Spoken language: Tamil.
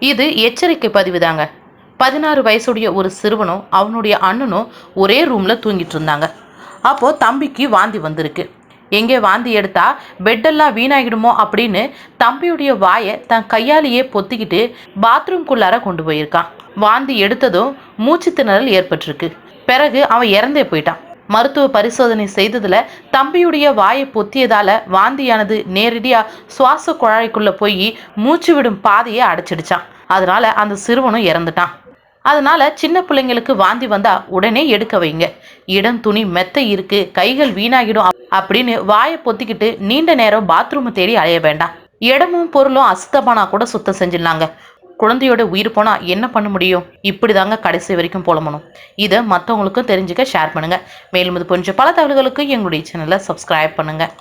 இது எச்சரிக்கை பதிவு தாங்க பதினாறு வயசுடைய ஒரு சிறுவனும் அவனுடைய அண்ணனும் ஒரே ரூமில் தூங்கிட்டு இருந்தாங்க. அப்போது தம்பிக்கு வாந்தி வந்திருக்கு. எங்கே வாந்தி எடுத்தா பெட்டெல்லாம் வீணாகிடுமோ அப்படின்னு தம்பியுடைய வாயை தன் கையாலேயே பொத்திக்கிட்டு பாத்ரூம்குள்ளார கொண்டு போயிருக்கான். வாந்தி எடுத்ததும் மூச்சு திணறல் ஏற்பட்டிருக்கு. பிறகு அவன் இறந்தே போயிட்டான். மருத்துவ பரிசோதனை செய்ததுல தம்பியுடைய வாயை பொத்தியதால வாந்தியானது நேரடியா சுவாச குழாய்க்குள்ள போய் மூச்சு விடும் பாதையை அடைச்சிடுச்சான். அதனால அந்த சிறுவனும் இறந்துட்டான். அதனால சின்ன பிள்ளைங்களுக்கு வாந்தி வந்தா உடனே எடுக்க வைங்க. இடம் துணி மெத்த இருக்கு கைகள் வீணாகிடும் அப்படின்னு வாயை பொத்திக்கிட்டு நீண்ட நேரம் பாத்ரூமை தேடி அலைய வேண்டாம். இடமும் பொருளும் அசுத்தமானா கூட சுத்தம் செஞ்சிடலாங்க. குழந்தையோட உயிர் போனால் என்ன பண்ண முடியும்? இப்படிதாங்க கடைசி வரைக்கும் புலம்பணும். இதை மற்றவங்களுக்கும் தெரிஞ்சுக்க ஷேர் பண்ணுங்கள் மேலும் இது போன்ற பல தகவல்களுக்கு எங்களுடைய சேனலை சப்ஸ்கிரைப் பண்ணுங்கள்